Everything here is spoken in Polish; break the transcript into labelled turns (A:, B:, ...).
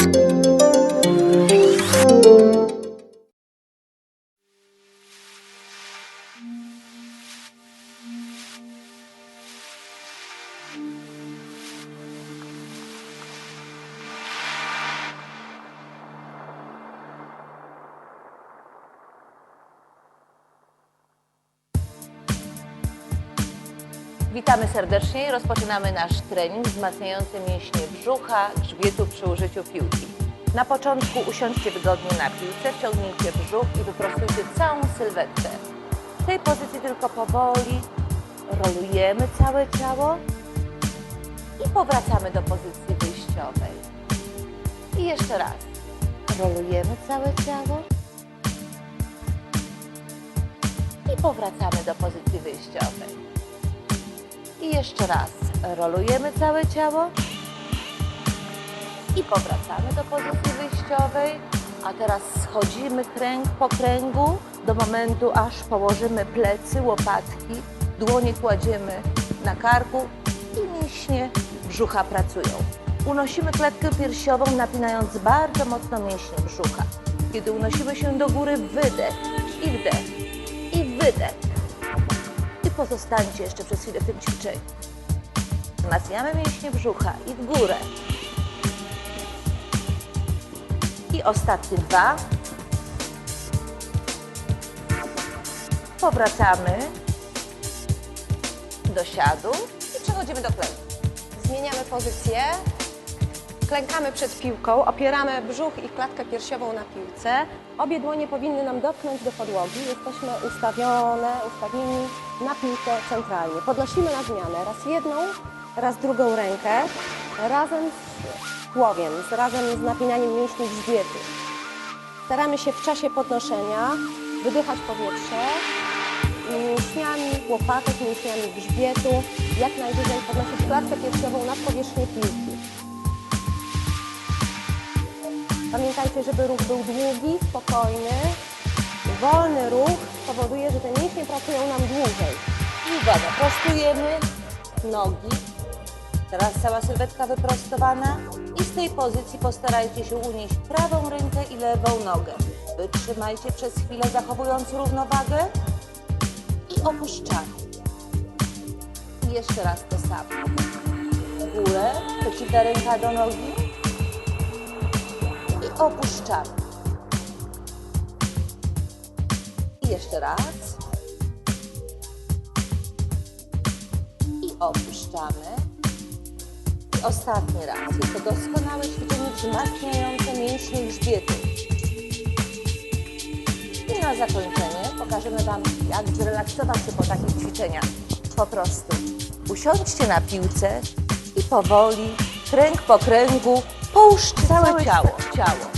A: you Witamy serdecznie i rozpoczynamy nasz trening wzmacniający mięśnie brzucha, grzbietu przy użyciu piłki. Na początku usiądźcie wygodnie na piłce, wciągnijcie brzuch i wyprostujcie całą sylwetkę. W tej pozycji tylko powoli rolujemy całe ciało i powracamy do pozycji wyjściowej. I jeszcze raz. Rolujemy całe ciało i powracamy do pozycji wyjściowej. I jeszcze raz rolujemy całe ciało i powracamy do pozycji wyjściowej. A teraz schodzimy kręg po kręgu do momentu, aż położymy plecy, łopatki, dłonie kładziemy na karku i mięśnie brzucha pracują. Unosimy klatkę piersiową, napinając bardzo mocno mięśnie brzucha. Kiedy unosimy się do góry, wydech i wdech i wydech pozostańcie jeszcze przez chwilę w tym ćwiczeniu. Wzmacniamy mięśnie brzucha i w górę. I ostatnie dwa. Powracamy do siadu i przechodzimy do klęku.
B: Zmieniamy pozycję. Klękamy przed piłką, opieramy brzuch i klatkę piersiową na piłce. Obie dłonie powinny nam dotknąć do podłogi. Jesteśmy ustawione, ustawieni na piłkę centralnie. Podnosimy na zmianę raz jedną, raz drugą rękę, razem z tułowiem, z, razem z napinaniem mięśni grzbietu. Staramy się w czasie podnoszenia wydychać powietrze mięśniami łopatek, mięśniami grzbietu, jak najwyżej podnosić klatkę piersiową nad powierzchnię piłki. Pamiętajcie, żeby ruch był długi, spokojny. Wolny ruch powoduje, że te mięśnie pracują nam dłużej.
A: I uwaga, prostujemy nogi. Teraz cała sylwetka wyprostowana i z tej pozycji postarajcie się unieść prawą rękę i lewą nogę. Wytrzymajcie przez chwilę, zachowując równowagę i opuszczamy. I jeszcze raz to samo. Górę, przeciwna ręka do nogi opuszczamy. I jeszcze raz. i opuszczamy. I ostatni raz. Jest to doskonałe ćwiczenie wzmacniające mięśnie grzbietu. I na zakończenie pokażemy Wam, jak zrelaksować się po takich ćwiczeniach. Po prostu usiądźcie na piłce i powoli, kręg po kręgu, połóżcie całe ciało. ciało.